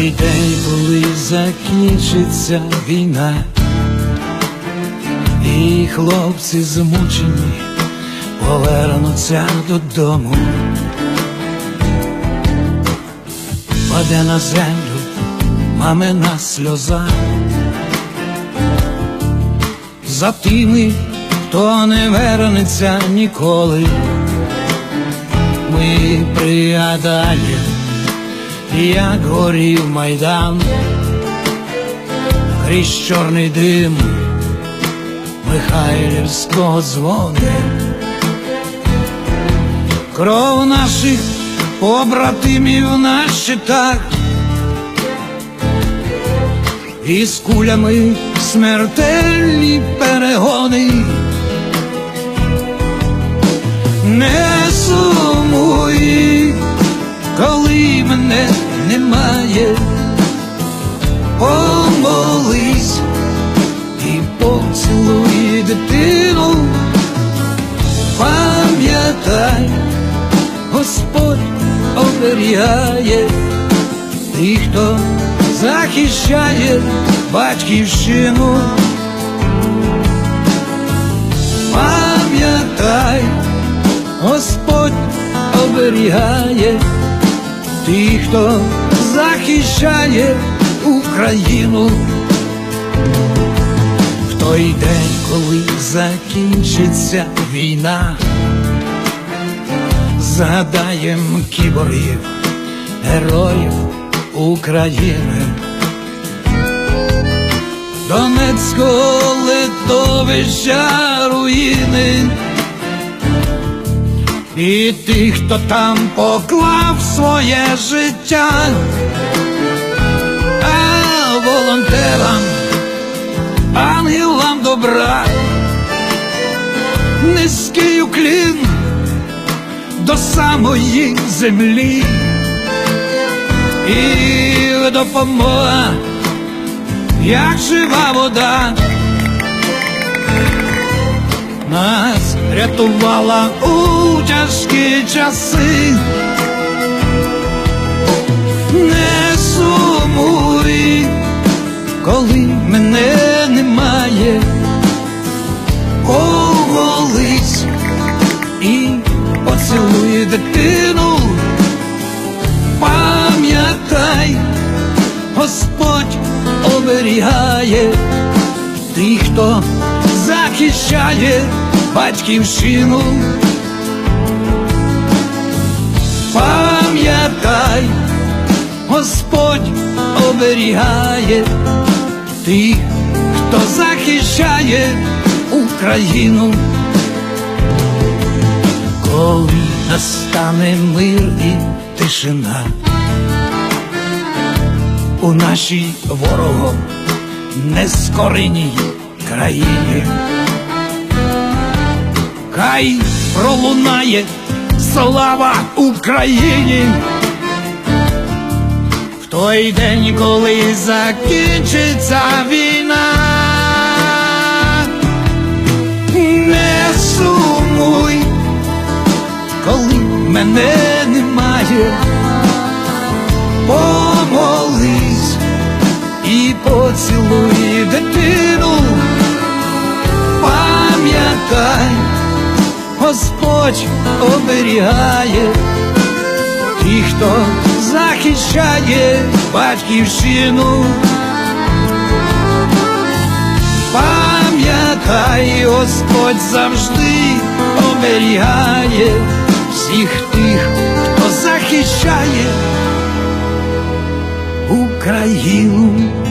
день, коли закінчиться війна, і хлопці змучені повернуться додому, паде на землю мамина сльоза. За тими, хто не вернеться ніколи, ми пригадаємо як горів майдан, крізь чорний дим Михайлівського дзвони, кров наших побратимів на щитах, і з кулями смертельні перегони. Немає, помолись і поцілуй дитину, пам'ятай, Господь оберігає. Тих, хто захищає батьківщину. Пам'ятай, Господь оберігає. Тих, хто захищає Україну в той день, коли закінчиться війна, згадаєм кіборгів, героїв України, Донецького литовища руїни. І тих, хто там поклав своє життя, а волонтерам, ангелам добра, низький уклін до самої землі, і допомога, як жива вода. Нас рятувала у тяжкі часи, не сумуй, коли мене немає, оголись і поцілуй дитину, пам'ятай, Господь оберігає тих, хто захищає батьківщину. Пам'ятай, Господь оберігає тих, хто захищає Україну. Коли настане мир і тишина у нашій ворогом нескореній країні. Хай пролунає слава Україні. В той день, коли закінчиться війна, не сумуй, коли мене немає, помолись і поцілуй Господь оберігає тих, хто захищає батьківщину. Пам'ятай, Господь завжди оберігає всіх тих, хто захищає Україну.